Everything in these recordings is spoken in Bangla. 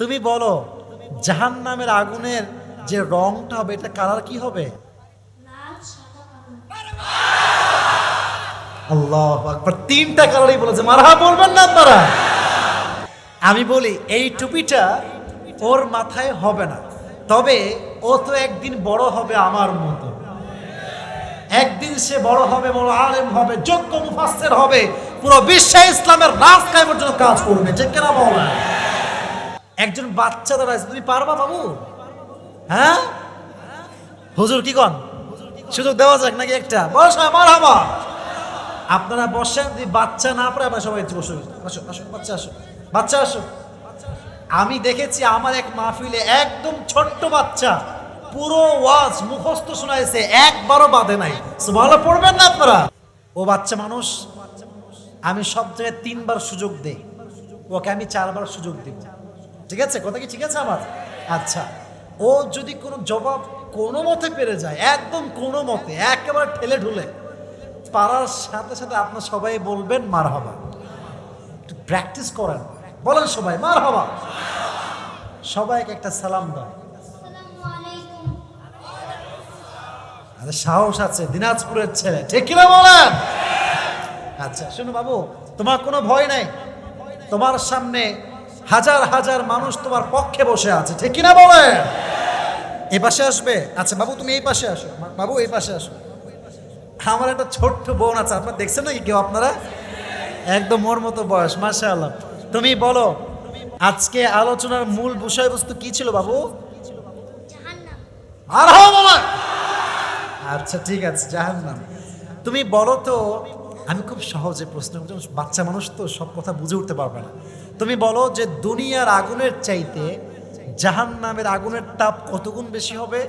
তুমি বলো জাহান নামের আগুনের যে রংটা হবে, এটা কালার কি হবে? আল্লাহ আকবার, তিনটা কালারই বলেছে। মারহা বলবেন না আপনারা? আমি বলি, এই টুপিটা ওর মাথায় হবে না। তবে ও তো একদিন বড় হবে আমার মতো। একদিন সে বড় হবে, বড় আলেম হবে, যোগ্য মুফাসসির হবে। পুরো বিশ্বে ইসলামের কায়েমের জন্য কাজ করবে। যে কিনা বলেন? একজন বাচ্চা দাঁড়ায় তুমি পারবা বাবু? হ্যাঁ? হুজুর কি কন? সুযোগ দেওয়া যাক নাকি একটা? বসা মার হাবা। আপনারা বসেন, যদি বাচ্চা না পারে আমরা সবাই বসে আসো আসো, বাচ্চা আসো। বাচ্চা আসো। আমি দেখেছি আমার এক মাহফিলে একদম ছোট্ট বাচ্চা। পুরো ওয়াজ মুখস্থ শোনাইছে, একবারও বাদে নাই। ভালো পড়বেন না আপনারা? ও বাচ্চা মানুষ, আমি সব জায়গায় তিনবার সুযোগ দেই। ওকে আমি চারবার সুযোগ দিব। ঠিক আছে? কথা কি ঠিক আছে আমার? আচ্ছা। ও যদি কোনো জবাব কোনো মতে পেরে যায়, একদম কোনো মতে, একেবারে ঠেলে ঢুলে, পারার সাথে সাথে আপনার সবাই বলবেন, মার হবা। একটু প্র্যাকটিস করেন। বলেন সবাই, মার হবা। সবাইকে একটা সালাম দাও। আরে সাহস আছে, দিনাজপুরের ছেলে। ঠিক কিনা বলেন? আচ্ছা শোনো বাবু, তোমার কোনো ভয় নাই? তোমার সামনে হাজার হাজার মানুষ তোমার পক্ষে বসে আছে ঠিক কিনা বলেন? এই পাশে আসবে? আচ্ছা বাবু তুমি এই পাশে আসো। বাবু এই পাশে আসো। আমার একটা ছোট্ট বোন আছে আপনারা দেখছেন নাকি কেউ আপনারা? একদম ওর মতো বয়স মাসা আল্লাহ তুমি বলো আজকে আলোচনার মূল বিষয়বস্তু কি ছিল বাবু? আর আচ্ছা ঠিক আছে জাহান্নাম। তুমি বলো তো আমি খুব সহজে প্রশ্ন বাচ্চা মানুষ তো সব কথা বুঝে উঠতে পারবে না। তুমি বলো যে দুনিয়ার আগুনের চাইতে জাহান্নামের আগুনের তাপ কতগুণ বেশি হবে?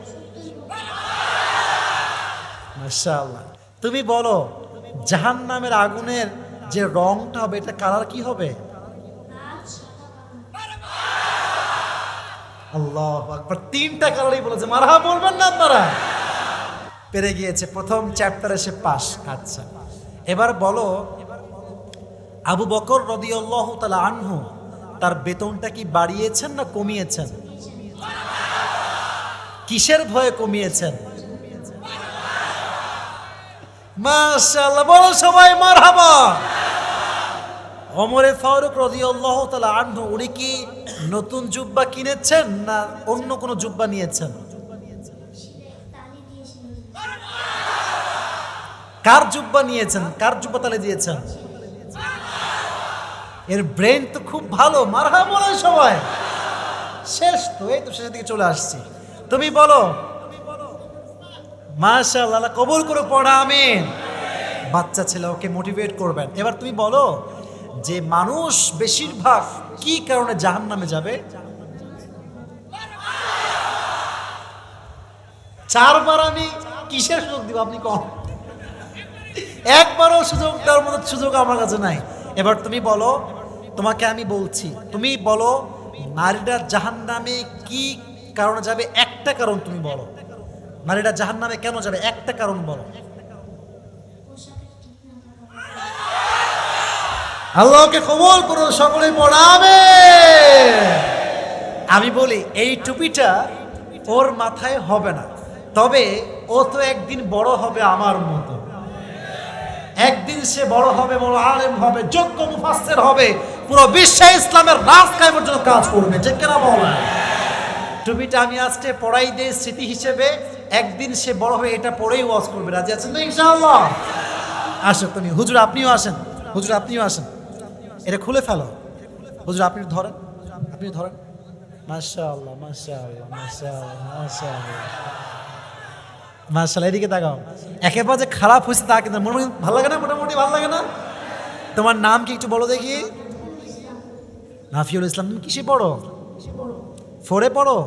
মাশাআল্লাহ। তুমি বলো জাহান্নামের আগুনের যে রংটা হবে, এটা কালার কি হবে? আল্লাহ আকবার। তিনটা কালারই বলেছে। মারহা বলবেন না আপনারা? পেরে গিয়েছে। প্রথম চ্যাপ্টারে সে পাস আচ্ছা। এবার বলো আবু বকর রদিয়াল্লাহ তালা আনহু, তার বেতনটা কি বাড়িয়েছেন না কমিয়েছেন? কিসের ভয়ে কমিয়েছেন? মাশাআল্লাহ, বলো সবাই মারহাবা। অমরে ফারুক রদিয়াল্লাহ তালা আনহু, উনি কি নতুন জুব্বা কিনেছেন না অন্য কোনো জুব্বা নিয়েছেন? কার জুব্বা নিয়েছেন? কার জুব্বা তালে দিয়েছেন? এর ব্রেন তো খুব ভালো মারহা বলে সবাই। শেষ তো, এই তো শেষের দিকে চলে আসছি। তুমি বলো, মাশাআল্লাহ কবুল করে পড়া, আমিন। বাচ্চা ছেলে, ওকে মোটিভেট করবেন। এবার তুমি বলো, যে মানুষ বেশিরভাগ কি কারণে জাহান নামে যাবে? চারবার আমি কিসের সুযোগ দিব আপনি কম? একবারও সুযোগ দেওয়ার মতো সুযোগ আমার কাছে নাই। এবার তুমি বলো তোমাকে আমি বলছি, তুমি বলো, নারীরা জাহান নামে কি কারণে যাবে? একটা কারণ তুমি বলো। নারীরা জাহান নামে কেন যাবে? একটা কারণ বলো। আল্লাহকে কবল করুন, সকলে পড়াবে আমি বলি, এই টুপিটা ওর মাথায় হবে না। তবে ও তো একদিন বড় হবে আমার মতো। একদিন সে বড় হবে, বড় আলেম হবে, যোগ্য মুফাসসির হবে। পুরো বিশ্বে ইসলামের রাজ কায়েমের জন্য কাজ করবে, ঠিক কিনা বলেন? টুপিটা আমি আজকে পড়াই দেই স্মৃতি হিসেবে, একদিন সে বড় হয়ে এটা পড়েই ওয়াজ করবে, রাজি আছেন তো ইনশাআল্লাহ? আসো তুমি হুজুর আপনিও আসেন, হুজুর আপনিও আসেন। এটা খুলে ফেলো। হুজুর, আপনি ধরেন আপনি ধরেন। মাশাআল্লাহ মাশাআল্লাহ মাশাআল্লাহ মাশাআল্লাহ। মাশাআল্লাহ, এদিকে তাকাও। একেবারে যে খারাপ হয়েছে তা কিন্তু মনে ভালো লাগে না? মোটামুটি ভালো লাগে না? তোমার নাম কি একটু বলো দেখি। নাফিউল ইসলাম, তুমি কিসে পড়ো? ফোরে পড়ো?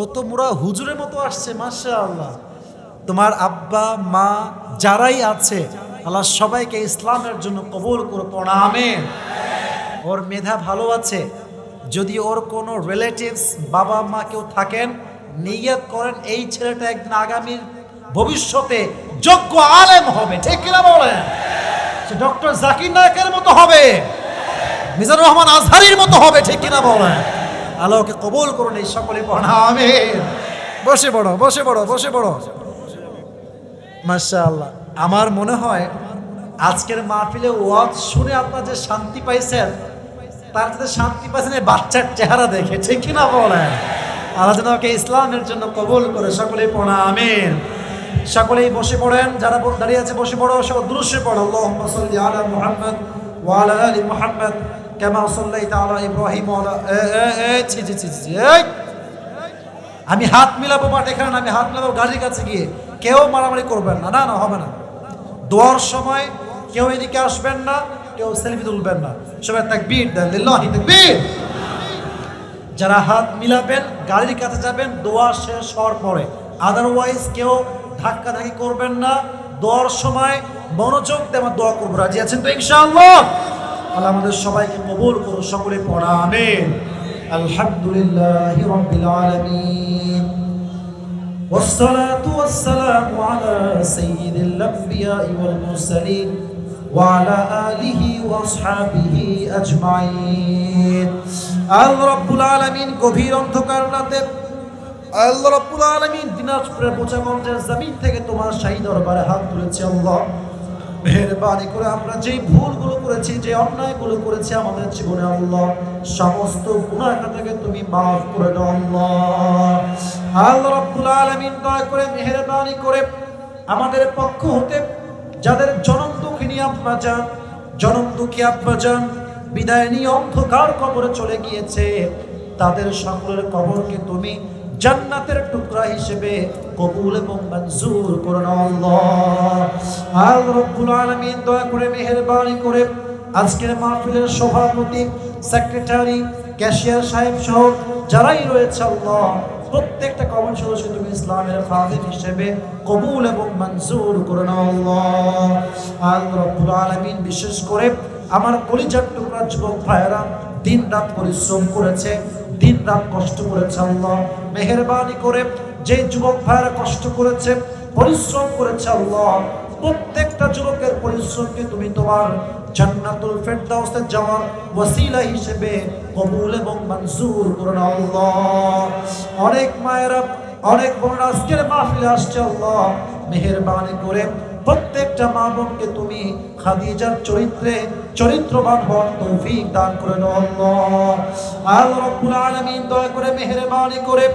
ও তো মোরা হুজুরের মতো আসছে মাসা আল্লাহ তোমার আব্বা, মা যারাই আছে, আল্লাহ সবাইকে ইসলামের জন্য কবুল করে আমেন। ওর মেধা ভালো আছে। যদি ওর কোনো রিলেটিভস বাবা, মা কেউ থাকেন, নিয়ত করেন, এই ছেলেটা একদিন আগামীর ভবিষ্যতে যোগ্য আলেম হবে। ঠিক কিনা বলেন? সে ডক্টর জাকির নায়কের মতো হবে। মিজানুর রহমান আজহারির মতো হবে, ঠিক কিনা বলেন? আল্লাহ ওকে কবুল করুন এই সকলে পড়া, আমিন। বসে পড়ো বসে পড়ো বসে পড়ো। মাশাআল্লাহ। আমার মনে হয় আজকের মাহফিলে ওয়াজ শুনে আপনার যে শান্তি পাইছেন, তার সাথে শান্তি পাইছেন এই বাচ্চার চেহারা দেখে, ঠিক কিনা বলেন? আল্লাহ যেন ওকে ইসলামের জন্য কবুল করে, সকলেই পড়া, আমিন। সকলেই বসে পড়েন, যারা দাঁড়িয়ে আছে বসে পড়ো সব দৃশ্যে পড়ো। আল্লাহুম্মা সাল্লি আলা মুহাম্মদ ওয়া আলা আলি মুহাম্মদ। আমি হাত মিলাবো বাট এখানে, আমি হাত মিলাবো গাড়ির কাছে গিয়ে। কেউ মারামারি করবেন না না না, হবে না। দোয়ার সময় কেউ এদিকে আসবেন না, কেউ সেলফি তুলবেন না। সবাই তাকবীর দেন তাকবীর। যারা হাত মিলাবেন, গাড়ির কাছে যাবেন, দোয়া শেষ হওয়ার পরে। আদারওয়াইজ কেউ ধাক্কা ধাক্কি করবেন না। দোয়ার সময় মনোযোগ আমার দোয়া করব। রাজি আছেন তো ইনশাআল্লাহ? আল্লাহ আমাদের সবাইকে কবুল করুন সকলে পড়া আমিন আলহামদুলিল্লাহ রাব্বিল আলামিন والصلاة والسلام على سيد الأنبياء والمرسلين وعلى آله وأصحابه أجمعين আল্লাহ রব্বুল আলামিন গভীর অন্ধকার রাতে আল্লাহ রব্বুল আলামিন দিনাজপুরের বোচাগঞ্জের জমিন থেকে তোমার শাহী দরবারে হাত তুলেছে আল্লাহ মেহরবানি করে আমরা যেই ভুলগুলো করেছি, যে অন্যায়গুলো করেছি আমাদের জীবনে আল্লাহ, সমস্ত থেকে তুমি মাফ করে দাও আল্লাহ। আল্লাহ রাব্বুল আলামিন দয়া করে মেহরবানি করে আমাদের পক্ষ হতে যাদের জনম দুঃখিনী আব্বা যান, জনম দুঃখী আব্বা যান, বিদায় নিয়ে অন্ধকার কবরে চলে গিয়েছে, তাদের সকলের কবরকে তুমি জান্নাতের টুকরা হিসেবে কবুল এবং মঞ্জুর করে নাও আল্লাহ। আল্লাহ রব্বুল আলামিন দয়া করে মেহেরবানি করে আজকের মাহফিলের সভাপতি, সেক্রেটারি, ক্যাশিয়ার সাহেব সহ যারাই রয়েছে আল্লাহ, প্রত্যেকটা কমন সদস্য তুমি ইসলামের খাদিম হিসেবে কবুল এবং মঞ্জুর করে নাও আল্লাহ। আল্লাহ রব্বুল আলামিন বিশেষ করে আমার কলিজার টুকরা যুবক ভাইয়েরা দিন রাত পরিশ্রম করেছে দিন রাত কষ্ট করেছে আল্লাহ। মেহরবানি করে যে যুবক ভাইয়েরা কষ্ট করেছে, পরিশ্রম করেছে আল্লাহ, প্রত্যেকটা যুবকের পরিশ্রমকে তুমি তোমার জান্নাতুল ফেরদাউসে যাওয়ার ওসিলা হিসেবে কবুল এবং মঞ্জুর করে নাও আল্লাহ। অনেক মায়েরা, অনেক বোনরা আজকের মাহফিলে আসছে আল্লাহ, মেহরবানি করে প্রত্যেকটা মা বোনকে তুমি খাদিজার চরিত্রে, চরিত্রবান হওয়ার তৌফিক দান করে আলামিন দয়া করে করে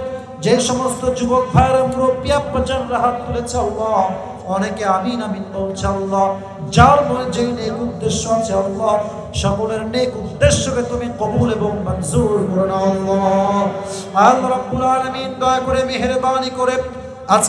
যে সমস্ত যুবক ভাইরা মুরব্বী তুলেছে আল্লাহ, অনেকে আমিন আমিন বলছে আল্লাহ। যার মনে যেই নেক উদ্দেশ্য আছে আল্লাহ, সকলের নেক উদ্দেশ্যকে তুমি কবুল এবং মঞ্জুর করে নাও আল্লাহ। আল্লাহ রাব্বুল দয়া করে মেহেরবানি করে আজকে